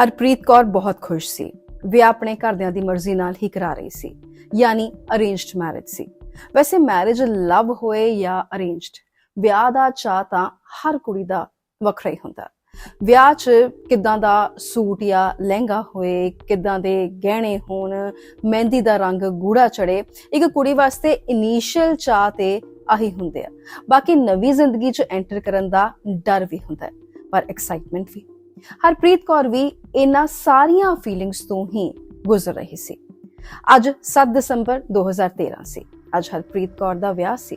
ਹਰਪ੍ਰੀਤ ਕੌਰ ਬਹੁਤ ਖੁਸ਼ ਸੀ। ਵਿਆਹ ਆਪਣੇ ਘਰਦਿਆਂ ਦੀ ਮਰਜ਼ੀ ਨਾਲ ਹੀ ਕਰਾ ਰਹੀ ਸੀ। ਯਾਨੀ ਅਰੇਂਜਡ ਮੈਰਿਜ ਸੀ। ਵੈਸੇ ਮੈਰਿਜ ਲਵ ਹੋਏ ਜਾਂ ਅਰੇਂਜਡ ਵਿਆਹ ਦਾ ਚਾਹ ਤਾਂ ਹਰ ਕੁੜੀ ਦਾ ਵੱਖਰਾ ਹੀ ਹੁੰਦਾ। ਵਿਆਹ 'ਚ ਕਿੱਦਾਂ ਦਾ ਸੂਟ ਜਾਂ ਲਹਿੰਗਾ ਹੋਏ, ਕਿੱਦਾਂ ਦੇ ਗਹਿਣੇ ਹੋਣ, ਮਹਿੰਦੀ ਦਾ ਰੰਗ ਗੂੜਾ ਚੜੇ ਇੱਕ ਕੁੜੀ ਵਾਸਤੇ ਇਨੀਸ਼ੀਅਲ ਚਾਹ ਤੇ ਆਹੀ ਹੁੰਦੇ ਆ। ਬਾਕੀ ਨਵੀਂ ਜ਼ਿੰਦਗੀ 'ਚ ਐਂਟਰ ਕਰਨ ਦਾ ਡਰ ਵੀ ਹੁੰਦਾ ਪਰ ਐਕਸਾਈਟਮੈਂਟ ਵੀ। ਹਰਪ੍ਰੀਤ ਕੌਰ ਵੀ ਇਹਨਾਂ ਸਾਰੀਆਂ ਫੀਲਿੰਗਸ ਤੋਂ ਹੀ ਗੁਜ਼ਰ ਰਹੀ ਸੀ। ਅੱਜ 7 ਦਸੰਬਰ 2013 ਸੀ। ਅੱਜ ਹਰਪ੍ਰੀਤ ਕੌਰ ਦਾ ਵਿਆਹ ਸੀ।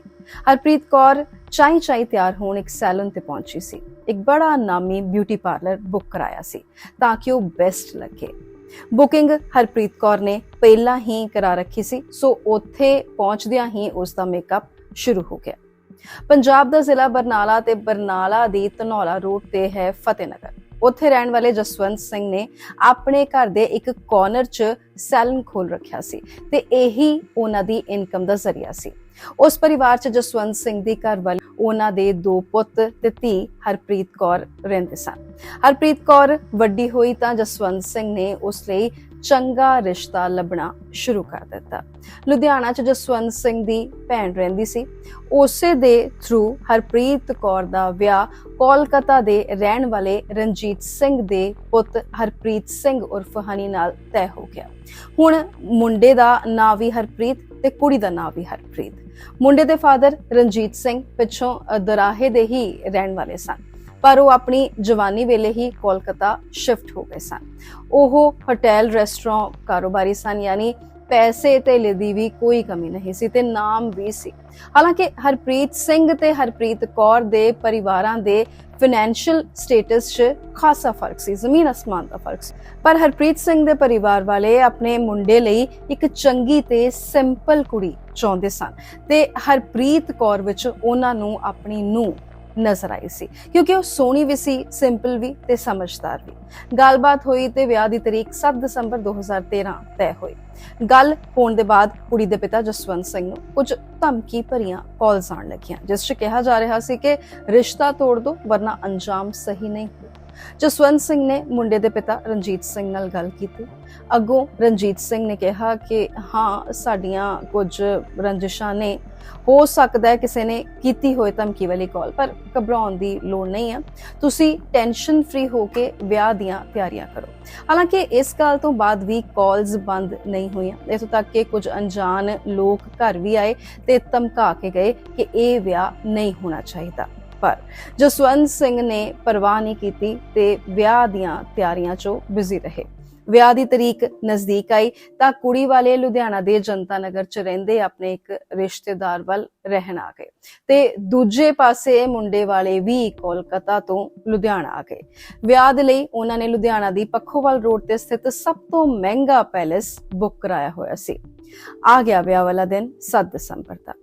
ਹਰਪ੍ਰੀਤ ਕੌਰ ਚਾਈ ਚਾਈ ਤਿਆਰ ਹੋਣ ਇੱਕ ਸੈਲੂਨ ਤੇ ਪਹੁੰਚੀ ਸੀ। ਇੱਕ ਬੜਾ ਨਾਮੀ ਬਿਊਟੀ ਪਾਰਲਰ ਬੁੱਕ ਕਰਾਇਆ ਸੀ ਤਾਂ ਕਿ ਉਹ ਬੈਸਟ ਲੱਗੇ। ਬੁਕਿੰਗ ਹਰਪ੍ਰੀਤ ਕੌਰ ਨੇ ਪਹਿਲਾਂ ਹੀ ਕਰਾ ਰੱਖੀ ਸੀ, ਸੋ ਉੱਥੇ ਪਹੁੰਚਦਿਆਂ ਹੀ ਉਸ ਦਾ ਮੇਕਅਪ ਸ਼ੁਰੂ ਹੋ ਗਿਆ। ਪੰਜਾਬ ਦਾ ਜ਼ਿਲ੍ਹਾ ਬਰਨਾਲਾ ਤੇ ਬਰਨਾਲਾ ਦੀ ਧਨੌਲਾ ਰੋਡ ਤੇ ਹੈ ਫਤਿਹਨਗਰ। ਉੱਥੇ ਰਹਿਣ ਵਾਲੇ ਜਸਵੰਤ ਸਿੰਘ ਨੇ ਆਪਣੇ ਘਰ ਦੇ ਇੱਕ ਕਾਰਨਰ 'ਚ ਸੈਲੂਨ ਖੋਲ ਰੱਖਿਆ ਸੀ ਤੇ ਇਹੀ ਉਹਨਾਂ ਦੀ ਇਨਕਮ ਦਾ ਜ਼ਰੀਆ ਸੀ। ਉਸ ਪਰਿਵਾਰ 'ਚ ਜਸਵੰਤ ਸਿੰਘ ਦੀ ਘਰ ਵਾਲੀ, ਉਹਨਾਂ ਦੇ ਦੋ ਪੁੱਤ ਤੇ ਧੀ ਹਰਪ੍ਰੀਤ ਕੌਰ ਰਹਿੰਦੇ ਸਨ। ਹਰਪ੍ਰੀਤ ਕੌਰ ਵੱਡੀ ਹੋਈ ਤਾਂ ਜਸਵੰਤ ਸਿੰਘ ਨੇ ਉਸ ਲਈ ਚੰਗਾ ਰਿਸ਼ਤਾ ਲੱਭਣਾ ਸ਼ੁਰੂ ਕਰ ਦਿੱਤਾ। ਲੁਧਿਆਣਾ 'ਚ ਜਸਵੰਤ ਸਿੰਘ ਦੀ ਭੈਣ ਰਹਿੰਦੀ ਸੀ। ਉਸੇ ਦੇ ਥਰੂ ਹਰਪ੍ਰੀਤ ਕੌਰ ਦਾ ਵਿਆਹ ਕੋਲਕਾਤਾ ਦੇ ਰਹਿਣ ਵਾਲੇ ਰਣਜੀਤ ਸਿੰਘ ਦੇ ਪੁੱਤ ਹਰਪ੍ਰੀਤ ਸਿੰਘ ਉਰਫ ਹਨੀ ਨਾਲ ਤੈਅ ਹੋ ਗਿਆ। ਹੁਣ ਮੁੰਡੇ ਦਾ ਨਾਂ ਵੀ ਹਰਪ੍ਰੀਤ ਤੇ ਕੁੜੀ ਦਾ ਨਾਂ ਵੀ ਹਰਪ੍ਰੀਤ। ਮੁੰਡੇ ਦੇ ਫਾਦਰ ਰਣਜੀਤ ਸਿੰਘ ਪਿੱਛੋਂ ਅ, ਦਰਾਹੇ ਦੇ ਹੀ ਰਹਿਣ ਵਾਲੇ ਸਨ। ਪਰ ਉਹ ਆਪਣੀ ਜਵਾਨੀ ਵੇਲੇ ਹੀ ਕੋਲਕਾਤਾ ਸ਼ਿਫਟ ਹੋ ਗਏ ਸਨ। ਉਹ ਹੋਟਲ ਰੈਸਟੋਰੈਂਟ ਕਾਰੋਬਾਰੀ ਸਨ, ਯਾਨੀ ਪੈਸੇ ਤੇ ਦੀ ਵੀ ਕੋਈ ਕਮੀ ਨਹੀਂ ਸੀ ਤੇ ਨਾਮ ਵੀ ਸੀ। ਹਾਲਾਂਕਿ ਹਰਪ੍ਰੀਤ ਸਿੰਘ ਤੇ ਹਰਪ੍ਰੀਤ ਕੌਰ ਦੇ ਪਰਿਵਾਰਾਂ ਦੇ ਫਾਈਨੈਂਸ਼ੀਅਲ ਸਟੇਟਸ 'ਚ ਖਾਸਾ ਫ਼ਰਕ ਸੀ, ਜ਼ਮੀਨ ਅਸਮਾਨ ਦਾ ਫ਼ਰਕ ਸੀ। ਪਰ ਹਰਪ੍ਰੀਤ ਸਿੰਘ ਦੇ ਪਰਿਵਾਰ ਵਾਲੇ ਆਪਣੇ ਮੁੰਡੇ ਲਈ ਇੱਕ ਚੰਗੀ ਤੇ ਸਿੰਪਲ ਕੁੜੀ ਚਾਹੁੰਦੇ ਸਨ ਤੇ ਹਰਪ੍ਰੀਤ ਕੌਰ ਵਿੱਚ ਉਹਨਾਂ ਨੂੰ ਆਪਣੀ ਨੂੰ ਨਜ਼ਰ ਆਈ ਸੀ, ਕਿਉਂਕਿ ਉਹ ਸੋਹਣੀ ਵੀ ਸੀ ਸਿੰਪਲ ਵੀ ਤੇ ਸਮਝਦਾਰ ਵੀ। ਗੱਲਬਾਤ ਹੋਈ ਤੇ ਵਿਆਹ ਦੀ ਤਰੀਕ 7 ਦਸੰਬਰ 2013 ਤੈਅ ਹੋਈ। ਗੱਲ ਹੋਣ ਦੇ ਬਾਅਦ ਕੁੜੀ ਦੇ ਪਿਤਾ ਜਸਵੰਤ ਸਿੰਘ ਨੂੰ ਕੁਝ ਧਮਕੀ ਭਰੀਆਂ ਕਾਲਸ ਆਉਣ ਲੱਗੀਆਂ, ਜਿਸ 'ਚ ਕਿਹਾ ਜਾ ਰਿਹਾ ਸੀ ਕਿ ਰਿਸ਼ਤਾ ਤੋੜ ਦਿਓ ਵਰਨਾ ਅੰਜਾਮ ਸਹੀ ਨਹੀਂ ਜਸਵੰਤ ਸਿੰਘ ਨੇ ਮੁੰਡੇ ਦੇ ਪਿਤਾ ਰਣਜੀਤ ਸਿੰਘ ਨਾਲ ਗੱਲ ਕੀਤੀ। ਅੱਗੋਂ ਰਣਜੀਤ ਸਿੰਘ ਨੇ ਕਿਹਾ ਕਿ ਹਾਂ, ਸਾਡੀਆਂ ਕੁਝ ਰੰਜਿਸ਼ਾਂ ਨੇ, ਹੋ ਸਕਦਾ ਹੈ ਕਿਸੇ ਨੇ ਕੀਤੀ ਹੋਏ ਧਮਕੀ ਵਾਲੀ ਕਾਲ ਪਰ ਘਬਰਾਉਣ ਦੀ ਲੋੜ ਨਹੀਂ ਹੈ ਤੁਸੀਂ ਟੈਨਸ਼ਨ ਫ੍ਰੀ ਹੋ ਕੇ ਵਿਆਹ ਦੀਆਂ ਤਿਆਰੀਆਂ ਕਰੋ। ਹਾਲਾਂਕਿ ਇਸ ਗੱਲ ਤੋਂ ਬਾਅਦ ਵੀ ਕਾਲਸ ਬੰਦ ਨਹੀਂ ਹੋਈਆਂ। ਇਥੋਂ ਤੱਕ ਕਿ ਕੁਝ ਅਣਜਾਣ ਲੋਕ ਘਰ ਵੀ ਆਏ ਤੇ ਧਮਕਾ ਕੇ ਗਏ ਕਿ ਇਹ ਵਿਆਹ ਨਹੀਂ ਹੋਣਾ ਚਾਹੀਦਾ। ਪਰ ਜਸਵੰਤ ਸਿੰਘ ਨੇ ਪਰਵਾਹ ਨਹੀਂ ਕੀਤੀ ਤੇ ਵਿਆਹ ਦੀਆਂ ਤਿਆਰੀਆਂ 'ਚੋਂ ਬਿਜ਼ੀ ਰਹੇ। ਵਿਆਹ ਦੀ ਤਰੀਕ ਨਜ਼ਦੀਕ ਆਈ ਤਾਂ ਕੁੜੀ ਵਾਲੇ ਲੁਧਿਆਣਾ ਦੇ ਜਨਤਾ ਨਗਰ 'ਚ ਰਹਿੰਦੇ ਆਪਣੇ ਇੱਕ ਰਿਸ਼ਤੇਦਾਰ ਵੱਲ ਰਹਿਣ ਆ ਗਏ ਤੇ ਦੂਜੇ ਪਾਸੇ ਮੁੰਡੇ ਵਾਲੇ ਵੀ ਕੋਲਕਾਤਾ ਤੋਂ ਲੁਧਿਆਣਾ ਆ ਗਏ। ਵਿਆਹ ਦੇ ਲਈ ਉਹਨਾਂ ਨੇ ਲੁਧਿਆਣਾ ਦੀ ਪੱਖੋਵਾਲ ਰੋਡ ਤੇ ਸਥਿਤ ਸਭ ਤੋਂ ਮਹਿੰਗਾ ਪੈਲੇਸ ਬੁੱਕ ਕਰਾਇਆ ਹੋਇਆ ਸੀ। ਆ ਗਿਆ ਵਿਆਹ ਵਾਲਾ ਦਿਨ 7 ਦਸੰਬਰ ਦਾ।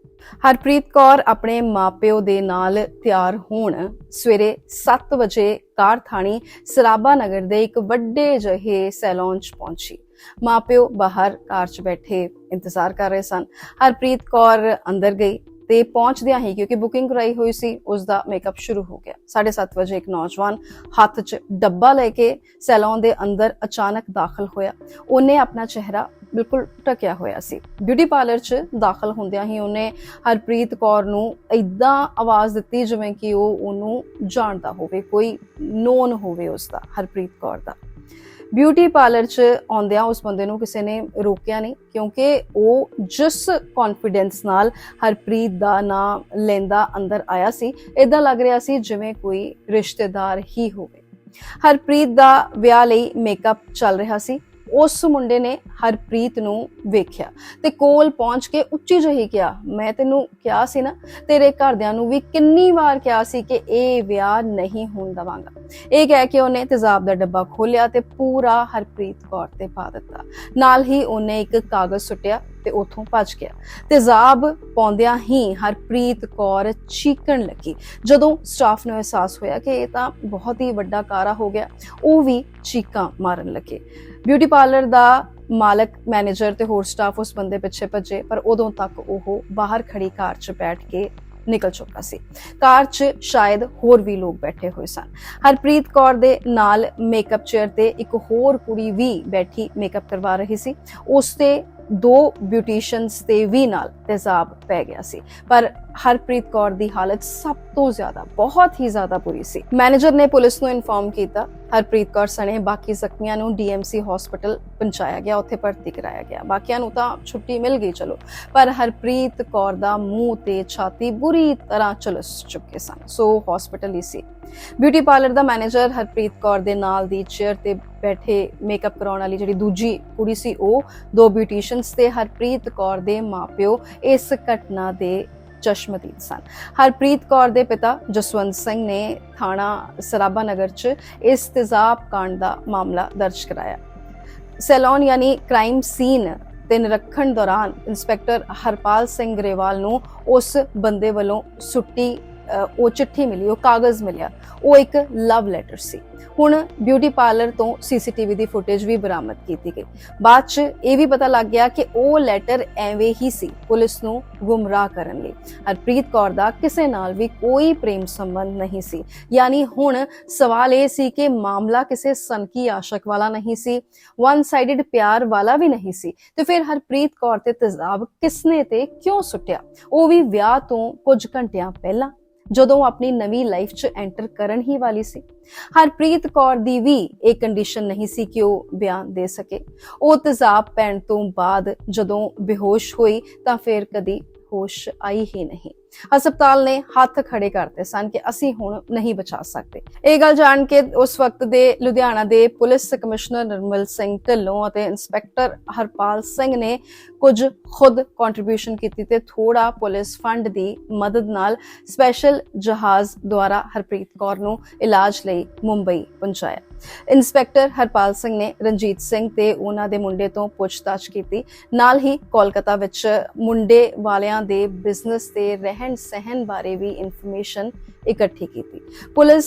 ਹਰਪ੍ਰੀਤ ਕੌਰ ਆਪਣੇ ਮਾਪਿਓ ਦੇ ਨਾਲ ਤਿਆਰ ਹੋਣ ਸਵੇਰੇ 7 ਵਜੇ ਕਾਰ ਥਾਣੀ ਸਰਾਬਾ ਨਗਰ ਦੇ ਇੱਕ ਵੱਡੇ ਜਿਹੇ ਸੈਲੂਨ 'ਚ ਪਹੁੰਚੀ। ਮਾਪਿਓ ਬਾਹਰ ਕਾਰ 'ਚ ਬੈਠੇ ਇੰਤਜ਼ਾਰ ਕਰ ਰਹੇ ਸਨ। ਹਰਪ੍ਰੀਤ ਕੌਰ ਅੰਦਰ ਗਈ। ਤੇ ਪਹੁੰਚਦਿਆਂ ਹੀ, ਕਿਉਂਕਿ ਬੁਕਿੰਗ ਕਰਾਈ ਹੋਈ ਸੀ ਉਸ ਦਾ ਮੇਕਅਪ ਸ਼ੁਰੂ ਹੋ ਗਿਆ। 7:30 ਵਜੇ ਇੱਕ ਨੌਜਵਾਨ ਹੱਥ 'ਚ ਡੱਬਾ ਲੈ ਕੇ ਸੈਲੂਨ ਦੇ ਅੰਦਰ ਅਚਾਨਕ ਦਾਖਲ ਹੋਇਆ। ਉਹਨੇ ਆਪਣਾ ਚਿਹਰਾ ਬਿਲਕੁਲ ਢਕਿਆ ਹੋਇਆ ਸੀ। ਬਿਊਟੀ ਪਾਰਲਰ 'ਚ ਦਾਖਲ ਹੁੰਦਿਆਂ ਹੀ ਉਹਨੇ ਹਰਪ੍ਰੀਤ ਕੌਰ ਨੂੰ ਇਦਾਂ ਆਵਾਜ਼ ਦਿੱਤੀ, ਜਿਵੇਂ ਕਿ ਉਹ ਉਹਨੂੰ ਜਾਣਦਾ ਹੋਵੇ, ਕੋਈ ਨੋਨ ਹੋਵੇ ਉਸ ਦਾ ਹਰਪ੍ਰੀਤ ਕੌਰ ਦਾ। ਬਿਊਟੀ ਪਾਰਲਰ 'ਚ ਆਉਂਦਿਆਂ ਉਸ ਬੰਦੇ ਨੂੰ ਕਿਸੇ ਨੇ ਰੋਕਿਆ ਨਹੀਂ, ਕਿਉਂਕਿ ਉਹ ਜਿਸ ਕੌਨਫੀਡੈਂਸ ਨਾਲ ਹਰਪ੍ਰੀਤ ਦਾ ਨਾਮ ਲੈਂਦਾ ਅੰਦਰ ਆਇਆ ਸੀ ਇਦਾਂ ਲੱਗ ਰਿਹਾ ਸੀ ਜਿਵੇਂ ਕੋਈ ਰਿਸ਼ਤੇਦਾਰ ਹੀ ਹੋਵੇ। ਹਰਪ੍ਰੀਤ ਦਾ ਵਿਆਹ ਲਈ ਮੇਕਅਪ ਚੱਲ ਰਿਹਾ ਸੀ ਉਸ ਮੁੰਡੇ ਨੇ ਹਰਪ੍ਰੀਤ ਨੂੰ ਵੇਖਿਆ ਤੇ ਕੋਲ ਪਹੁੰਚ ਕੇ ਉੱਚੀ ਜਿਹੀ ਕਿਹਾ, ਮੈਂ ਤੈਨੂੰ ਕਿਹਾ ਸੀ ਨਾ, ਤੇਰੇ ਘਰਦਿਆਂ ਨੂੰ ਵੀ ਕਿੰਨੀ ਵਾਰ ਕਿਹਾ ਸੀ ਕਿ ਇਹ ਵਿਆਹ ਨਹੀਂ ਹੋਣ ਦਵਾਂਗਾ। ਇਹ ਕਹਿ ਕੇ ਉਹਨੇ ਤੇਜ਼ਾਬ ਦਾ ਡੱਬਾ ਖੋਲਿਆ ਤੇ ਪੂਰਾ ਹਰਪ੍ਰੀਤ ਕੌਰ ਤੇ ਪਾ ਦਿੱਤਾ। ਨਾਲ ਹੀ ਉਹਨੇ ਇੱਕ ਕਾਗਜ਼ ਸੁੱਟਿਆ ਤੇ ਉਥੋਂ ਭੱਜ ਗਿਆ। ਤੇਜ਼ਾਬ ਪਾਉਂਦਿਆਂ ਹੀ ਹਰਪ੍ਰੀਤ ਕੌਰ ਚੀਕਣ ਲੱਗੀ। ਜਦੋਂ ਸਟਾਫ ਨੂੰ ਅਹਿਸਾਸ ਹੋਇਆ ਕਿ ਇਹ ਤਾਂ ਬਹੁਤ ਹੀ ਵੱਡਾ ਕਾਰਾ ਹੋ ਗਿਆ, ਉਹ ਵੀ ਚੀਕਾਂ ਮਾਰਨ ਲੱਗੇ। ਬਿਊਟੀ ਪਾਰਲਰ ਦਾ ਮਾਲਕ ਮੈਨੇਜਰ ਤੇ ਹੋਰ ਸਟਾਫ ਉਸ ਬੰਦੇ ਪਿੱਛੇ ਭੱਜੇ, ਪਰ ਉਦੋਂ ਤੱਕ ਉਹ ਬਾਹਰ ਖੜੀ ਕਾਰ 'ਚ ਬੈਠ ਕੇ ਨਿਕਲ ਚੁੱਕਾ ਸੀ। ਕਾਰ 'ਚ ਸ਼ਾਇਦ ਹੋਰ ਵੀ ਲੋਕ ਬੈਠੇ ਹੋਏ ਸਨ। ਹਰਪ੍ਰੀਤ ਕੌਰ ਦੇ ਨਾਲ ਮੇਕਅਪ ਚੇਅਰ ਤੇ ਇੱਕ ਹੋਰ ਕੁੜੀ ਵੀ ਬੈਠੀ ਮੇਕਅਪ ਕਰਵਾ ਰਹੀ ਸੀ। ਉਸ ਤੇ ਦੋ ਬਿਊਟੀਸ਼ੀਅਨਸ ਤੇ ਵੀ ਨਾਲ ਤੇਜ਼ਾਬ ਪੈ ਗਿਆ ਸੀ। ਪਰ ਹਰਪ੍ਰੀਤ ਕੌਰ ਦੀ ਹਾਲਤ ਸਭ ਤੋਂ ਜ਼ਿਆਦਾ, ਬਹੁਤ ਹੀ ਜ਼ਿਆਦਾ ਬੁਰੀ ਸੀ। ਮੈਨੇਜਰ ਨੇ ਪੁਲਿਸ ਨੂੰ ਇਨਫੋਰਮ ਕੀਤਾ, ਹਰਪ੍ਰੀਤ ਕੌਰ ਸਣੇ, ਬਾਕੀ ਜ਼ਖਮੀਆਂ ਨੂੰ ਡੀਐਮਸੀ ਹਸਪੀਟਲ ਪਹੁੰਚਾਇਆ ਗਿਆ, ਉੱਥੇ ਭਰਤੀ ਕਰਾਇਆ ਗਿਆ। ਬਾਕੀਆਂ ਨੂੰ ਤਾਂ ਛੁੱਟੀ ਮਿਲ ਗਈ, ਚਲੋ। ਪਰ ਹਰਪ੍ਰੀਤ ਕੌਰ ਦਾ ਮੂੰਹ ਤੇ ਛਾਤੀ ਬੁਰੀ ਤਰ੍ਹਾਂ ਝੁਲਸ ਚੁੱਕੇ ਸਨ। ਸੋ ਹਸਪੀਟਲ ਹੀ ਸੀ। ਬਿਊਟੀ ਪਾਰਲਰ ਦਾ ਮੈਨੇਜਰ ਹਰਪ੍ਰੀਤ ਕੌਰ ਦੇ ਨਾਲ ਦੀ ਚੇਅਰ ਤੇ ਬੈਠੇ ਮੇਕਅਪ ਕਰਾਉਣ ਵਾਲੀ ਜਿਹੜੀ ਦੂਜੀ ਕੁੜੀ ਸੀ, ਉਹ ਦੋ ਬਿਊਟੀਸ਼ੀਅਨਸ ਤੇ ਹਰਪ੍ਰੀਤ ਕੌਰ ਦੇ ਮਾਪਿਓ ਇਸ ਘਟਨਾ ਦੇ ਚਸ਼ਮਦੀਦ ਸਨ। ਹਰਪ੍ਰੀਤ ਕੌਰ ਦੇ ਪਿਤਾ ਜਸਵੰਤ ਸਿੰਘ ਨੇ ਥਾਣਾ ਸਰਾਭਾ ਨਗਰ 'ਚ ਇਸ ਤੇਜ਼ਾਬ ਕਾਂਡ ਦਾ ਮਾਮਲਾ ਦਰਜ ਕਰਾਇਆ। ਸੈਲੋਨ ਯਾਨੀ ਕ੍ਰਾਈਮ ਸੀਨ ਤੇ ਨਿਰੀਖਣ ਦੌਰਾਨ ਇੰਸਪੈਕਟਰ ਹਰਪਾਲ ਸਿੰਘ ਗਰੇਵਾਲ ਨੂੰ ਉਸ ਬੰਦੇ ਵੱਲੋਂ ਸੁੱਟੀ ਉਹ ਚਿੱਠੀ ਮਿਲੀ, ਉਹ ਕਾਗਜ਼ ਮਿਲਿਆ, ਉਹ ਇੱਕ ਲਵ ਲੈਟਰ ਸੀ। ਹੁਣ ਬਿਊਟੀ ਪਾਰਲਰ ਤੋਂ ਸੀਸੀਟੀਵੀ ਦੀ ਫੁਟੇਜ ਵੀ ਬਰਾਮਦ ਕੀਤੀ ਗਈ। ਬਾਅਦ ਚ ਇਹ ਵੀ ਪਤਾ ਲੱਗ ਗਿਆ ਕਿ ਉਹ ਲੈਟਰ ਐਵੇਂ ਹੀ ਸੀ, ਪੁਲਿਸ ਨੂੰ ਗੁੰਮਰਾਹ ਕਰਨ ਲਈ। ਹਰਪ੍ਰੀਤ ਕੌਰ ਦਾ ਕਿਸੇ ਨਾਲ ਵੀ ਕੋਈ ਪ੍ਰੇਮ ਸੰਬੰਧ ਨਹੀਂ ਸੀ। ਯਾਨੀ ਹੁਣ ਸਵਾਲ ਇਹ ਸੀ ਕਿ ਮਾਮਲਾ ਕਿਸੇ ਸਨਕੀ ਆਸ਼ਕ ਵਾਲਾ ਨਹੀਂ ਸੀ ਵਨ ਸਾਈਡਡ ਪਿਆਰ ਵਾਲਾ ਵੀ ਨਹੀਂ ਸੀ। ਤੇ ਫਿਰ ਹਰਪ੍ਰੀਤ ਕੌਰ ਤੇ ਤੇਜ਼ਾਬ ਕਿਸਨੇ ਤੇ ਕਿਉਂ ਸੁੱਟਿਆ? ਉਹ ਵੀ ਵਿਆਹ ਤੋਂ ਕੁਝ ਘੰਟਿਆਂ ਪਹਿਲਾਂ ਜਦੋਂ ਉਹ ਆਪਣੀ ਨਵੀਂ ਲਾਈਫ 'ਚ ਐਂਟਰ ਕਰਨ ਹੀ ਵਾਲੀ ਸੀ। ਹਰਪ੍ਰੀਤ ਕੌਰ ਦੀ ਵੀ ਇਹ ਕੰਡੀਸ਼ਨ ਨਹੀਂ ਸੀ ਕਿ ਉਹ ਬਿਆਨ ਦੇ ਸਕੇ। ਉਹ ਤੇਜ਼ਾਬ ਪੈਣ ਤੋਂ ਬਾਅਦ ਜਦੋਂ ਬੇਹੋਸ਼ ਹੋਈ ਤਾਂ ਫਿਰ ਕਦੀ ਹੋਸ਼ ਆਈ ਹੀ ਨਹੀਂ। ਹਸਪਤਾਲ ਨੇ ਹੱਥ ਖੜੇ ਕਰਤੇ ਸਨ ਕਿ ਅਸੀਂ ਹੁਣ ਨਹੀਂ ਬਚਾ ਸਕਦੇ। ਇਹ ਗੱਲ ਜਾਣ ਕੇ ਉਸ ਵਕਤ ਦੇ ਲੁਧਿਆਣਾ ਦੇ ਪੁਲਿਸ ਕਮਿਸ਼ਨਰ ਨਿਰਮਲ ਸਿੰਘ ਢਿੱਲੋਂ ਅਤੇ ਇੰਸਪੈਕਟਰ ਹਰਪਾਲ ਸਿੰਘ ਨੇ ਕੁਝ ਖੁਦ ਕੰਟਰੀਬਿਊਸ਼ਨ ਕੀਤੀ ਤੇ ਥੋੜਾ ਪੁਲਿਸ ਫੰਡ ਦੀ ਮਦਦ ਨਾਲ ਸਪੈਸ਼ਲ ਜਹਾਜ਼ ਦੁਆਰਾ ਹਰਪ੍ਰੀਤ ਕੌਰ ਨੂੰ ਇਲਾਜ ਲਈ ਮੁੰਬਈ ਪਹੁੰਚਾਇਆ। ਇਨਸਪੈਕਟਰ ਹਰਪਾਲ ਸਿੰਘ ਨੇ ਰਣਜੀਤ ਸਿੰਘ ਤੇ ਉਹਨਾਂ ਦੇ ਮੁੰਡੇ ਤੋਂ ਪੁੱਛਤਾਛ ਕੀਤੀ। ਨਾਲ ਹੀ ਕੋਲਕਾਤਾ ਵਿੱਚ ਮੁੰਡੇ ਵਾਲਿਆਂ ਦੇ ਬਿਜ਼ਨਸ ਤੇ ਰਹਿਣ ਸਹਿਣ ਬਾਰੇ ਵੀ ਇਨਫੋਰਮੇਸ਼ਨ ਇਕੱਠੀ ਕੀਤੀ। ਪੁਲਿਸ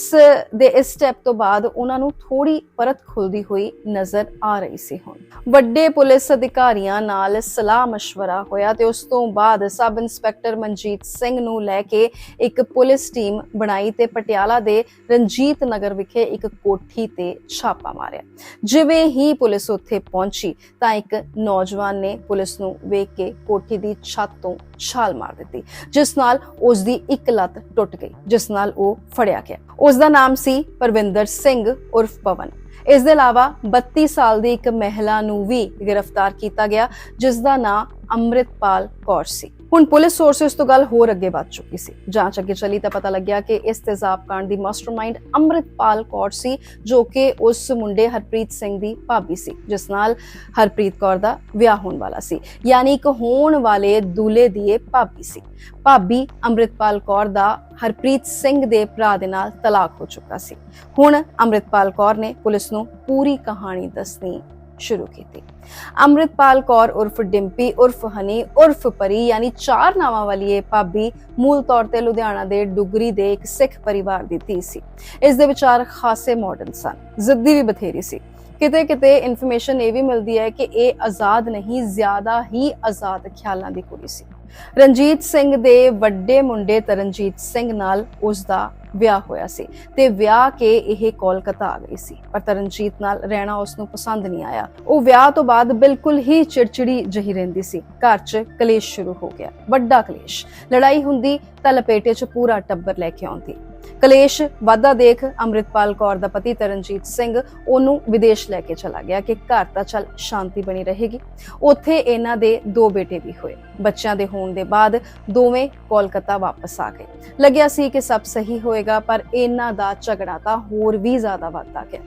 ਦੇ ਇਸ ਸਟੈਪ ਤੋਂ ਬਾਅਦ ਉਹਨਾਂ ਨੂੰ ਥੋੜੀ ਪਰਤ ਖੁੱਲਦੀ ਹੋਈ ਨਜ਼ਰ ਆ ਰਹੀ ਸੀ ਹੁਣ। ਵੱਡੇ ਪੁਲਿਸ ਅਧਿਕਾਰੀਆਂ ਨਾਲ ਸਲਾਹ مشਵਰਾ ਹੋਇਆ ਤੇ ਉਸ ਤੋਂ ਬਾਅਦ ਸਬ ਇੰਸਪੈਕਟਰ ਮਨਜੀਤ ਸਿੰਘ ਨੂੰ ਲੈ ਕੇ ਇੱਕ ਪੁਲਿਸ ਟੀਮ ਬਣਾਈ ਤੇ ਪਟਿਆਲਾ ਦੇ ਰਣਜੀਤ ਨਗਰ ਵਿਖੇ ਇੱਕ ਕੋਠੀ ਤੇ ਛਾਪਾ ਮਾਰਿਆ। ਜਿਵੇਂ ਹੀ ਪੁਲਿਸ ਉੱਥੇ ਪਹੁੰਚੀ ਤਾਂ ਇੱਕ ਨੌਜਵਾਨ ਨੇ ਪੁਲਿਸ ਨੂੰ ਵੇਖ ਕੇ ਕੋਠੀ ਦੀ ਛੱਤ ਤੋਂ ਛਾਲ ਮਾਰ ਦਿੱਤੀ, ਜਿਸ ਨਾਲ ਉਸ ਦੀ ਇੱਕ ਲੱਤ ਟੁੱਟ ਗਈ, ਜਿਸ ਨਾਲ ਉਹ ਫੜਿਆ ਗਿਆ। ਉਸ ਦਾ ਨਾਮ ਸੀ ਪਰਵਿੰਦਰ ਸਿੰਘ ਉਰਫ ਪਵਨ। ਇਸ ਦੇ ਇਲਾਵਾ 32 ਸਾਲ ਦੀ ਇੱਕ ਮਹਿਲਾ ਨੂੰ ਵੀ ਗ੍ਰਿਫਤਾਰ ਕੀਤਾ ਗਿਆ ਜਿਸ ਦਾ ਨਾਮ ਅੰਮ੍ਰਿਤਪਾਲ ਕੌਰ ਸੀ। ਹੁਣ ਪੁਲਿਸ ਸੋਰਸਸ ਤੋਂ ਗੱਲ ਹੋਰ ਅੱਗੇ ਵੱਧ ਚੁੱਕੀ ਸੀ। ਜਾਂਚ ਅੱਗੇ ਚਲੀ ਤਾਂ ਪਤਾ ਲੱਗਿਆ ਕਿ ਇਸ ਤੇਜ਼ਾਬ ਕਾਂਡ ਦੀ ਮਾਸਟਰਮਾਈਂਡ ਅੰਮ੍ਰਿਤਪਾਲ ਕੌਰ ਸੀ, ਜੋ ਕਿ ਉਸ ਮੁੰਡੇ ਹਰਪ੍ਰੀਤ ਸਿੰਘ ਦੀ ਭਾਬੀ ਸੀ, ਜਿਸ ਨਾਲ ਹਰਪ੍ਰੀਤ ਕੌਰ ਦਾ ਵਿਆਹ ਹੋਣ ਵਾਲਾ ਸੀ, ਯਾਨੀ ਇੱਕ ਹੋਣ ਵਾਲੇ ਦੂਲੇ ਦੀ ਇਹ ਭਾਬੀ ਸੀ। ਭਾਬੀ ਅੰਮ੍ਰਿਤਪਾਲ ਕੌਰ ਦਾ ਹਰਪ੍ਰੀਤ ਸਿੰਘ ਦੇ ਭਰਾ ਦੇ ਨਾਲ ਤਲਾਕ ਹੋ ਚੁੱਕਾ ਸੀ। ਹੁਣ ਅੰਮ੍ਰਿਤਪਾਲ ਕੌਰ ਨੇ ਪੁਲਿਸ ਨੂੰ ਪੂਰੀ ਕਹਾਣੀ ਦੱਸਣੀ ਸ਼ੁਰੂ ਕੀਤੀ। ਅੰਮ੍ਰਿਤਪਾਲ ਕੌਰ ਉਰਫ ਡਿੰਪੀ, ਉਰਫ ਹਨੀ, ਉਰਫ ਪਰੀ ਯਾਨੀ ਚਾਰ ਨਾਵਾਂ ਵਾਲੀ ਇਹ ਭਾਬੀ ਮੂਲ ਤੌਰ ਤੇ ਲੁਧਿਆਣਾ ਦੇ ਡੁਗਰੀ ਦੇ ਇੱਕ ਸਿੱਖ ਪਰਿਵਾਰ ਦੀ ਧੀ ਸੀ। ਇਸ ਦੇ ਵਿਚਾਰ ਖਾਸੇ ਮਾਡਰਨ ਸਨ। ਜ਼ਿੱਦੀ ਵੀ ਬਥੇਰੀ ਸੀ। ਕਿਤੇ ਕਿਤੇ ਇਨਫੋਰਮੇਸ਼ਨ ਇਹ ਵੀ ਮਿਲਦੀ ਹੈ ਕਿ ਇਹ ਆਜ਼ਾਦ ਨਹੀਂ, ਜ਼ਿਆਦਾ ਹੀ ਆਜ਼ਾਦ ਖਿਆਲਾਂ ਦੀ ਕੁੜੀ ਸੀ। ਰਣਜੀਤ ਸਿੰਘ ਦੇ ਵੱਡੇ ਮੁੰਡੇ ਤਰਨਜੀਤ ਸਿੰਘ ਨਾਲ ਉਸ ਦਾ ਵਿਆਹ ਹੋਇਆ ਸੀ ਤੇ ਵਿਆਹ ਕੇ ਇਹ ਕੋਲਕਾਤਾ ਆ ਗਈ ਸੀ। ਪਰ ਤਰਨਜੀਤ ਨਾਲ ਰਹਿਣਾ ਉਸ ਨੂੰ ਪਸੰਦ ਨਹੀਂ ਆਇਆ। ਉਹ ਵਿਆਹ ਤੋਂ ਬਾਅਦ ਬਿਲਕੁਲ ਹੀ ਚਿੜਚਿੜੀ ਜਹੀ ਰਹਿੰਦੀ ਸੀ। ਘਰ 'ਚ ਕਲੇਸ਼ ਸ਼ੁਰੂ ਹੋ ਗਿਆ। ਵੱਡਾ ਕਲੇਸ਼। ਲੜਾਈ ਹੁੰਦੀ ਤਾਂ ਲਪੇਟੇ 'ਚ ਪੂਰਾ ਟੱਬਰ ਲੈ ਕੇ ਆਉਂਦੀ। ਕਲੇਸ਼, ਵਾਧਾ ਦੇਖ ਅੰਮ੍ਰਿਤਪਾਲ ਕੌਰ ਦਾ ਪਤੀ ਤਰਨਜੀਤ ਸਿੰਘ ਉਹਨੂੰ ਵਿਦੇਸ਼ ਲੈ ਕੇ ਚਲਾ ਗਿਆ ਕਿ ਘਰ ਤਾਂ ਚੱਲ ਸ਼ਾਂਤੀ ਬਣੀ ਰਹੇਗੀ। ਉੱਥੇ ਇਹਨਾਂ ਦੇ ਦੋ ਬੇਟੇ ਵੀ ਹੋਏ। ਬੱਚਿਆਂ ਦੇ ਹੋਣ ਦੇ ਬਾਅਦ ਦੋਵੇਂ ਕੋਲਕਾਤਾ ਵਾਪਸ ਆ ਗਏ। ਲੱਗਿਆ ਸੀ ਕਿ ਸਭ ਸਹੀ ਹੋਏਗਾ, ਪਰ ਇਹਨਾਂ ਦਾ ਝਗੜਾ ਤਾਂ ਹੋਰ ਵੀ ਜ਼ਿਆਦਾ ਵੱਧਦਾ ਗਿਆ।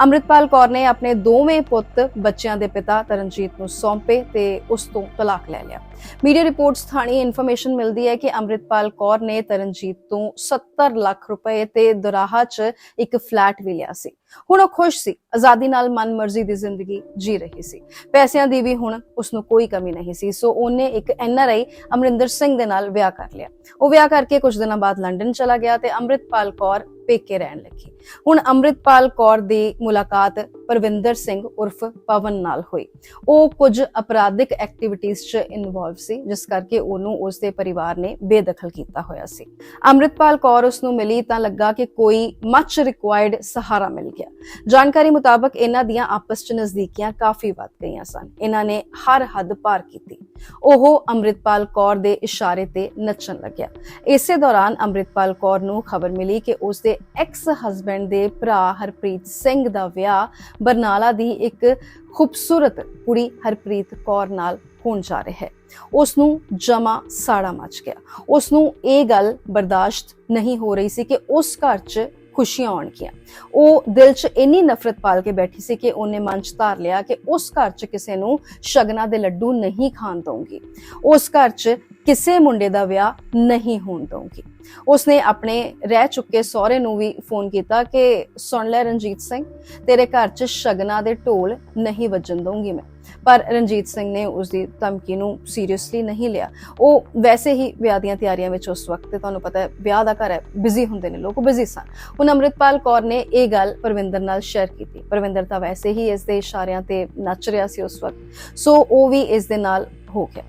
ਅੰਮ੍ਰਿਤਪਾਲ ਕੌਰ ਨੇ ਆਪਣੇ ਦੋਵੇਂ ਪੁੱਤ ਬੱਚਿਆਂ ਦੇ ਪਿਤਾ ਤਰਨਜੀਤ ਨੂੰ ਸੌਂਪੇ ਤੇ ਉਸ ਤੋਂ ਤਲਾਕ ਲੈ ਲਿਆ। ਮੀਡੀਆ ਰਿਪੋਰਟਸ ਥਾਣੀ ਇਨਫੋਰਮੇਸ਼ਨ ਮਿਲਦੀ ਹੈ ਕਿ ਅੰਮ੍ਰਿਤਪਾਲ ਕੌਰ ਨੇ ਤਰਨਜੀਤ ਤੋਂ 70 ਲੱਖ ਰੁਪਏ ਤੇ ਦੁਰਾਹਾ 'ਚ ਇੱਕ ਫਲੈਟ ਵੀ ਲਿਆ ਸੀ। ਹੁਣ ਉਹ ਖੁਸ਼ ਸੀ, ਆਜ਼ਾਦੀ ਨਾਲ ਮਨਮਰਜ਼ੀ ਦੀ ਜ਼ਿੰਦਗੀ ਜੀ ਰਹੀ ਸੀ। ਪੈਸਿਆਂ ਦੀ ਵੀ ਹੁਣ ਉਸ ਨੂੰ ਕੋਈ ਕਮੀ ਨਹੀਂ ਸੀ, ਸੋ ਉਹਨੇ ਇੱਕ ਐਨਆਰਆਈ ਅਮਰਿੰਦਰ ਸਿੰਘ ਦੇ ਨਾਲ ਵਿਆਹ ਕਰ ਲਿਆ। ਉਹ ਵਿਆਹ ਕਰਕੇ ਕੁਝ ਦਿਨਾਂ ਬਾਅਦ ਲੰਡਨ ਚਲਾ ਗਿਆ ਤੇ ਅੰਮ੍ਰਿਤਪਾਲ ਕੌਰ ਪੇਕੇ ਰਹਿਣ ਲੱਗੀ। ਹੁਣ ਅੰਮ੍ਰਿਤਪਾਲ ਕੌਰ ਦੀ ਮੁਲਾਕਾਤ ਪਰਵਿੰਦਰ ਸਿੰਘ ਉਰਫ ਪਵਨ ਨਾਲ ਹੋਈ। ਉਹ ਕੁਝ ਅਪਰਾਧਿਕ ਐਕਟੀਵਿਟੀਜ਼ 'ਚ ਇਨਵੋਲਵ ਸੀ, ਜਿਸ ਕਰਕੇ ਉਹਨੂੰ ਉਸ ਦੇ ਪਰਿਵਾਰ ਨੇ ਬੇਦਖਲ ਕੀਤਾ ਹੋਇਆ ਸੀ। ਅੰਮ੍ਰਿਤਪਾਲ ਕੌਰ ਉਸ ਨੂੰ ਮਿਲੀ ਤਾਂ ਲੱਗਾ ਕਿ ਕੋਈ ਮੱਚ ਰਿਕੁਆਇਰਡ ਸਹਾਰਾ ਮਿਲ ਗਿਆ। ਜਾਣਕਾਰੀ ਮੁਤਾਬਕ ਇਹਨਾਂ ਦੀਆਂ ਆਪਸ 'ਚ ਨਜ਼ਦੀਕੀਆਂ ਕਾਫੀ ਵੱਧ ਗਈਆਂ ਸਨ। ਇਹਨਾਂ ਨੇ ਹਰ ਹੱਦ ਪਾਰ ਕੀਤੀ। ਉਹ ਅੰਮ੍ਰਿਤਪਾਲ ਕੌਰ ਦੇ ਇਸ਼ਾਰੇ ਤੇ ਨੱਚਣ ਲੱਗਿਆ। ਇਸੇ ਦੌਰਾਨ ਅੰਮ੍ਰਿਤਪਾਲ ਕੌਰ ਨੂੰ ਖਬਰ ਮਿਲੀ ਕਿ ਉਸ ਦੇ ਐਕਸ ਹਸਬੈਂਡ ਦੇ ਭਰਾ ਹਰਪ੍ਰੀਤ ਸਿੰਘ ਦਾ ਵਿਆਹ ਬਰਨਾਲਾ ਦੀ ਇੱਕ ਖੂਬਸੂਰਤ ਕੁੜੀ ਹਰਪ੍ਰੀਤ ਕੌਰ ਨਾਲ ਹੋਣ ਜਾ ਰਿਹਾ ਹੈ। ਉਸ ਨੂੰ ਜਮਾ ਸਾੜਾ ਮਚ ਗਿਆ। ਉਸ ਨੂੰ ਇਹ ਗੱਲ ਬਰਦਾਸ਼ਤ ਨਹੀਂ ਹੋ ਰਹੀ ਸੀ ਕਿ ਉਸ ਘਰ 'ਚ ਖੁਸ਼ੀਆਂ ਆਉਣਗੀਆਂ। ਉਹ ਦਿਲ 'ਚ ਇੰਨੀ ਨਫ਼ਰਤ ਪਾਲ ਕੇ ਬੈਠੀ ਸੀ ਕਿ ਉਹਨੇ ਮਨ 'ਚ ਧਾਰ ਲਿਆ ਕਿ ਉਸ ਘਰ 'ਚ ਕਿਸੇ ਨੂੰ ਸ਼ਗਨਾਂ ਦੇ ਲੱਡੂ ਨਹੀਂ ਖਾਣ ਦਊਂਗੀ। ਉਸ ਘਰ 'ਚ ਕਿਸੇ ਮੁੰਡੇ ਦਾ ਵਿਆਹ ਨਹੀਂ ਹੋਣ ਦਊਂਗੀ। ਉਸਨੇ ਆਪਣੇ ਰਹਿ ਚੁੱਕੇ ਸਹੁਰੇ ਨੂੰ ਵੀ ਫੋਨ ਕੀਤਾ ਕਿ ਸੁਣ ਲੈ ਰਣਜੀਤ ਸਿੰਘ, ਤੇਰੇ ਘਰ 'ਚ ਸ਼ਗਨਾਂ ਦੇ ਢੋਲ ਨਹੀਂ ਵੱਜਣ ਦਊਂਗੀ ਮੈਂ। ਪਰ ਰਣਜੀਤ ਸਿੰਘ ਨੇ ਉਸ ਦੀ ਧਮਕੀ ਨੂੰ ਸੀਰੀਅਸਲੀ ਨਹੀਂ ਲਿਆ। ਉਹ ਵੈਸੇ ਹੀ ਵਿਆਹ ਦੀਆਂ ਤਿਆਰੀਆਂ ਵਿੱਚ ਉਸ ਵਕਤ ਤੇ ਤੁਹਾਨੂੰ ਪਤਾ ਹੈ, ਵਿਆਹ ਦਾ ਘਰ ਹੈ, ਬਿਜ਼ੀ ਹੁੰਦੇ ਨੇ, ਲੋਕ ਬਿਜ਼ੀ ਸਨ। ਹੁਣ ਅੰਮ੍ਰਿਤਪਾਲ ਕੌਰ ਨੇ ਇਹ ਗੱਲ ਪਰਵਿੰਦਰ ਨਾਲ ਸ਼ੇਅਰ ਕੀਤੀ। ਪਰਵਿੰਦਰ ਤਾਂ ਵੈਸੇ ਹੀ ਇਸ ਦੇ ਇਸ਼ਾਰਿਆਂ ਤੇ ਨੱਚ ਰਿਹਾ ਸੀ ਉਸ ਵਕਤ। ਸੋ ਉਹ ਵੀ ਇਸ ਦੇ ਨਾਲ ਹੋ ਗਿਆ।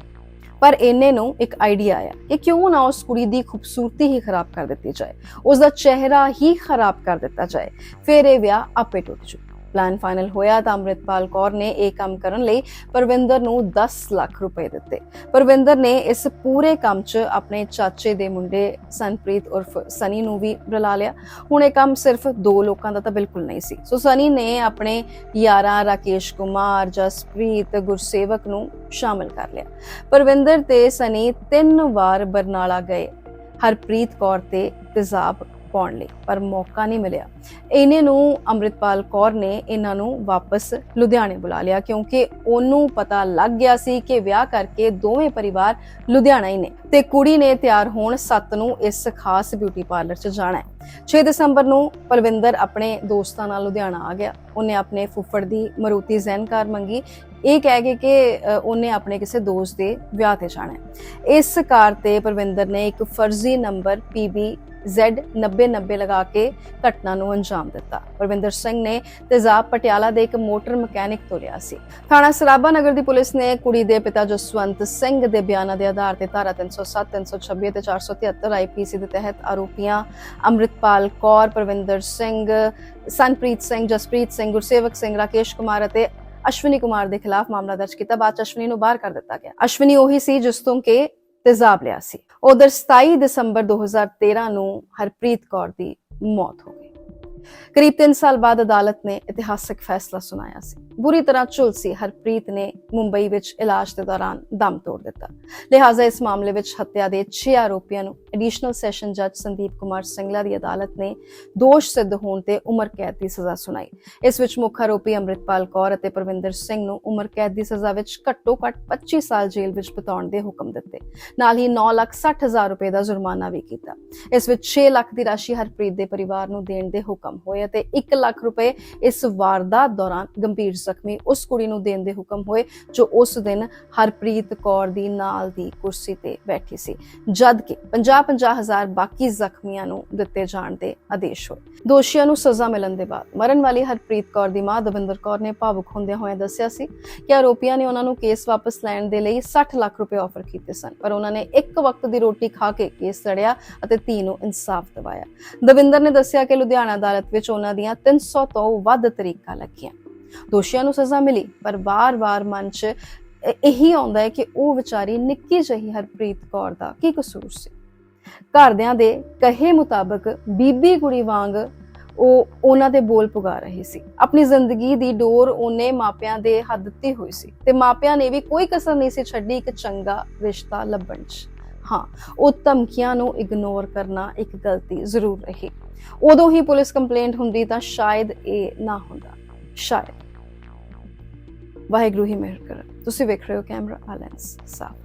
ਪਰ ਇਹਨੇ ਨੂੰ ਇੱਕ ਆਈਡੀਆ ਆਇਆ। ਕਿ ਕਿਉਂ ਨਾ ਉਸ ਕੁੜੀ ਦੀ ਖੂਬਸੂਰਤੀ ਹੀ ਖਰਾਬ ਕਰ ਦਿੱਤੀ ਜਾਏ। ਉਸ ਦਾ ਚਿਹਰਾ ਹੀ ਖਰਾਬ ਕਰ ਦਿੱਤਾ ਜਾਏ। ਫਿਰ ਇਹ ਵਿਆਹ ਆਪੇ ਟੁੱਟ ਜੂ ਪਲਾਨ ਫਾਈਨਲ ਹੋਇਆ ਤਾਂ ਅੰਮ੍ਰਿਤਪਾਲ ਕੌਰ ਨੇ ਇਹ ਕੰਮ ਕਰਨ ਲਈ ਪਰਵਿੰਦਰ ਨੂੰ 10 ਲੱਖ ਰੁਪਏ ਦਿੱਤੇ। ਪਰਵਿੰਦਰ ਨੇ ਇਸ ਪੂਰੇ ਕੰਮ 'ਚ ਆਪਣੇ ਚਾਚੇ ਦੇ ਮੁੰਡੇ ਸਨਪ੍ਰੀਤ ਉਰਫ ਸਨੀ ਨੂੰ ਵੀ ਰਲਾ ਲਿਆ। ਹੁਣ ਇਹ ਕੰਮ ਸਿਰਫ ਦੋ ਲੋਕਾਂ ਦਾ ਤਾਂ ਬਿਲਕੁਲ ਨਹੀਂ ਸੀ। ਸੋ ਸਨੀ ਨੇ ਆਪਣੇ ਯਾਰਾਂ ਰਾਕੇਸ਼ ਕੁਮਾਰ, ਜਸਪ੍ਰੀਤ, ਗੁਰਸੇਵਕ ਨੂੰ ਸ਼ਾਮਲ ਕਰ ਲਿਆ। ਪਰਵਿੰਦਰ ਤੇ ਸਨੀ ਤਿੰਨ ਵਾਰ ਬਰਨਾਲਾ ਗਏ। ਹਰਪ੍ਰੀਤ ਕੌਰ ਤੇ ਤੇਜ਼ਾਬ ਪਾਉਣ ਲਈ, ਪਰ ਮੌਕਾ ਨਹੀਂ ਮਿਲਿਆ। ਇਹਨੇ ਨੂੰ ਅੰਮ੍ਰਿਤਪਾਲ ਕੌਰ ਨੇ ਇਹਨਾਂ ਨੂੰ ਵਾਪਸ ਲੁਧਿਆਣੇ ਬੁਲਾ ਲਿਆ, ਕਿਉਂਕਿ ਉਹਨੂੰ ਪਤਾ ਲੱਗ ਗਿਆ ਸੀ ਕਿ ਵਿਆਹ ਕਰਕੇ ਦੋਵੇਂ ਪਰਿਵਾਰ ਲੁਧਿਆਣਾ ਹੀ ਨੇ ਤੇ ਕੁੜੀ ਨੇ ਤਿਆਰ ਹੋਣ ਸੱਤ ਨੂੰ ਇਸ ਖਾਸ ਬਿਊਟੀ ਪਾਰਲਰ 'ਚ ਜਾਣਾ ਹੈ। 6 ਦਸੰਬਰ ਨੂੰ ਪਲਵਿੰਦਰ ਆਪਣੇ ਦੋਸਤਾਂ ਨਾਲ ਲੁਧਿਆਣਾ ਆ ਗਿਆ। ਉਹਨੇ ਆਪਣੇ ਫੁੱਫੜ ਦੀ ਮਰੂਤੀ ਜ਼ੈਨ ਕਾਰ ਮੰਗੀ। ਇਹ ਕਹਿ ਕੇ ਕਿ ਉਹਨੇ ਆਪਣੇ ਕਿਸੇ ਦੋਸਤ ਦੇ ਵਿਆਹ ਤੇ ਜਾਣਾ ਹੈ। ਇਸ ਕਾਰ ਤੇ ਪਰਵਿੰਦਰ ਨੇ ਇੱਕ ਫਰਜ਼ੀ ਨੰਬਰ PB Z9090 ਲਗਾ ਕੇ ਘਟਨਾ ਨੂੰ ਅੰਜਾਮ ਦਿੱਤਾ। ਪਰਵਿੰਦਰ ਸਿੰਘ ਨੇ ਤੇਜ਼ਾਬ ਪਟਿਆਲਾ ਦੇ ਇੱਕ ਮੋਟਰ ਮਕੈਨਿਕ ਤੋਂ ਲਿਆ ਸੀ। ਥਾਣਾ ਸਰਾਭਾ ਨਗਰ ਦੀ ਪੁਲਿਸ ਨੇ ਕੁੜੀ ਦੇ ਪਿਤਾ ਜਸਵੰਤ ਸਿੰਘ ਦੇ ਬਿਆਨਾਂ ਦੇ ਆਧਾਰ ਤੇ ਧਾਰਾ 307 326 ਤੇ 473 ਆਈਪੀਸੀ ਦੇ ਤਹਿਤ ਆਰੋਪੀਆਂ ਅੰਮ੍ਰਿਤਪਾਲ ਕੌਰ, ਪਰਵਿੰਦਰ ਸਿੰਘ, ਸਨਪ੍ਰੀਤ ਸਿੰਘ, ਜਸਪ੍ਰੀਤ ਸਿੰਘ, ਗੁਰਸੇਵਕ ਸਿੰਘ, ਰਾਕੇਸ਼ ਕੁਮਾਰ ਅਤੇ ਅਸ਼ਵਨੀ ਕੁਮਾਰ ਦੇ ਖਿਲਾਫ ਮਾਮਲਾ ਦਰਜ ਕੀਤਾ। ਬਾਅਦ 'ਚ ਅਸ਼ਵਨੀ ਨੂੰ ਬਾਹਰ ਕਰ ਦਿੱਤਾ ਗਿਆ। ਅਸ਼ਵਨੀ ਉਹੀ ਸੀ ਜਿਸ ਤੋਂ ਕਿ ਤੇਜ਼ਾਬ ਲਿਆ ਸੀ। ਉਧਰ 27 ਦਸੰਬਰ 2013 ਨੂੰ ਹਰਪ੍ਰੀਤ ਕੌਰ ਦੀ ਮੌਤ ਹੋ ਗਈ। ਕਰੀਬ 3 ਸਾਲ ਬਾਅਦ ਅਦਾਲਤ ਨੇ ਇਤਿਹਾਸਕ ਫੈਸਲਾ ਸੁਣਾਇਆ ਸੀ। ਬੁਰੀ ਤਰ੍ਹਾਂ ਝੁਲਸੀ ਹਰਪ੍ਰੀਤ ਨੇ ਮੁੰਬਈ ਵਿੱਚ ਇਲਾਜ ਦੇ ਦੌਰਾਨ ਦਮ ਤੋੜ ਦਿੱਤਾ। ਲਿਹਾਜ਼ਾ ਇਸ ਮਾਮਲੇ ਵਿੱਚ ਹੱਤਿਆ ਦੇ 6 ਆਰੋਪੀਆਂ ਨੂੰ ਐਡੀਸ਼ਨਲ ਸੈਸ਼ਨ ਜੱਜ ਸੰਦੀਪ ਕੁਮਾਰ ਸਿੰਗਲਾ ਦੀ ਅਦਾਲਤ ਨੇ ਦੋਸ਼ ਸਿੱਧ ਹੋਣ ਤੇ ਉਮਰ ਕੈਦ ਦੀ ਸਜ਼ਾ ਸੁਣਾਈ। ਇਸ ਵਿੱਚ ਮੁੱਖ ਆਰੋਪੀ ਅੰਮ੍ਰਿਤਪਾਲ ਕੌਰ ਅਤੇ ਪ੍ਰਵਿੰਦਰ ਸਿੰਘ ਨੂੰ ਉਮਰ ਕੈਦ ਦੀ ਸਜ਼ਾ ਵਿੱਚ ਘੱਟੋ ਘੱਟ 25 ਸਾਲ ਜੇਲ੍ਹ ਵਿੱਚ ਬਿਤਾਉਣ ਦੇ ਹੁਕਮ ਦਿੱਤੇ। ਨਾਲ ਹੀ 9 ਲੱਖ 60 ਹਜ਼ਾਰ ਰੁਪਏ ਦਾ ਜੁਰਮਾਨਾ ਵੀ ਕੀਤਾ। ਇਸ ਵਿੱਚ 6 ਲੱਖ ਦੀ ਰਾਸ਼ੀ ਹਰਪ੍ਰੀਤ ਦੇ ਪਰਿਵਾਰ ਨੂੰ ਦੇਣ ਦੇ ਹੁਕਮ ਹੋਏ ਅਤੇ 1 ਲੱਖ ਰੁਪਏ ਇਸ ਵਾਰਦਾਤ ਦੌਰਾਨ ਗੰਭੀਰ ਜ਼ਖਮੀ ਉਸ ਕੁੜੀ ਨੂੰ ਦੇਣ ਦੇ ਹੁਕਮ ਹੋਏ, ਜੋ ਉਸ ਦਿਨ ਹਰਪ੍ਰੀਤ ਕੌਰ ਦੀ ਨਾਲ ਦੀ ਕੁਰਸੀ ਤੇ ਬੈਠੀ ਸੀ, ਜਦ ਕਿ 50-50 ਹਜ਼ਾਰ ਬਾਕੀ ਜ਼ਖਮੀਆਂ ਨੂੰ ਦਿੱਤੇ ਜਾਣ ਦੇ ਆਦੇਸ਼ ਹੋਏ। ਦੋਸ਼ੀਆਂ ਨੂੰ ਸਜ਼ਾ ਮਿਲਣ ਦੇ ਬਾਅਦ ਮਰਨ ਵਾਲੀ ਹਰਪ੍ਰੀਤ ਕੌਰ ਦੀ ਮਾਂ ਦਵਿੰਦਰ ਕੌਰ ਨੇ ਭਾਵੁਕ ਹੁੰਦਿਆਂ ਹੋਇਆਂ ਦੱਸਿਆ ਸੀ ਕਿ ਆਰੋਪੀਆਂ ਨੇ ਉਹਨਾਂ ਨੂੰ ਕੇਸ ਵਾਪਸ ਲੈਣ ਦੇ ਲਈ 60 ਲੱਖ ਰੁਪਏ ਆਫਰ ਕੀਤੇ ਸਨ, ਪਰ ਉਹਨਾਂ ਨੇ ਇੱਕ ਵਕਤ ਦੀ ਰੋਟੀ ਖਾ ਕੇ ਕੇਸ ਲੜਿਆ ਅਤੇ ਧੀ ਨੂੰ ਇਨਸਾਫ ਦਿਵਾਇਆ। ਦਵਿੰਦਰ ਨੇ ਦੱਸਿਆ ਕਿ ਲੁਧਿਆਣਾ ਅਦਾਲਤ ਵਿੱਚ ਉਹਨਾਂ ਦੀਆਂ 300 ਤੋਂ ਵੱਧ ਤਰੀਕਾਂ ਲੱਗੀਆਂ। ਦੋਸ਼ੀਆਂ ਨੂੰ ਸਜ਼ਾ ਮਿਲੀ, ਪਰ ਵਾਰ-ਵਾਰ ਮਨ 'ਚ ਇਹੀ ਆਉਂਦਾ ਹੈ ਕਿ ਉਹ ਵਿਚਾਰੀ ਨਿੱਕੀ ਜਿਹੀ ਹਰਪ੍ਰੀਤ ਕੌਰ ਦਾ ਕੀ ਕਸੂਰ ਸੀ। ਘਰਦਿਆਂ ਦੇ ਕਹੇ ਮੁਤਾਬਕ ਬੀਬੀ ਕੁੜੀ ਵਾਂਗ ਉਹ ਉਹਨਾਂ ਦੇ ਬੋਲ ਪੁਗਾ ਰਹੀ ਸੀ। ਆਪਣੀ ਜ਼ਿੰਦਗੀ ਦੀ ਡੋਰ ਉਹਨੇ ਮਾਪਿਆਂ ਦੇ ਹੱਥ ਦਿੱਤੀ ਹੋਈ ਸੀ ਤੇ ਮਾਪਿਆਂ ਨੇ ਵੀ ਕੋਈ ਕਸਰ ਨਹੀਂ ਸੀ ਛੱਡੀ ਇੱਕ ਚੰਗਾ ਰਿਸ਼ਤਾ ਲੱਭਣ 'ਚ। ਹਾਂ, ਉਹ ਧਮਕੀਆਂ ਨੂੰ ਇਗਨੋਰ ਕਰਨਾ ਇੱਕ ਗਲਤੀ ਜ਼ਰੂਰ ਰਹੀ। ਉਦੋਂ ਹੀ ਪੁਲਿਸ ਕੰਪਲੇਂਟ ਹੁੰਦੀ ਤਾਂ ਸ਼ਾਇਦ ਇਹ ਨਾ ਹੁੰਦਾ। ਸ਼ਾਇਦ। ਵਾਹਿਗੁਰੂ ਹੀ ਮਿਹਰ ਕਰੇ ਤੁਸੀਂ ਵੇਖ ਰਹੇ ਹੋ ਕੈਮਰਾ ਬੈਲੈਂਸ ਸਾਫ਼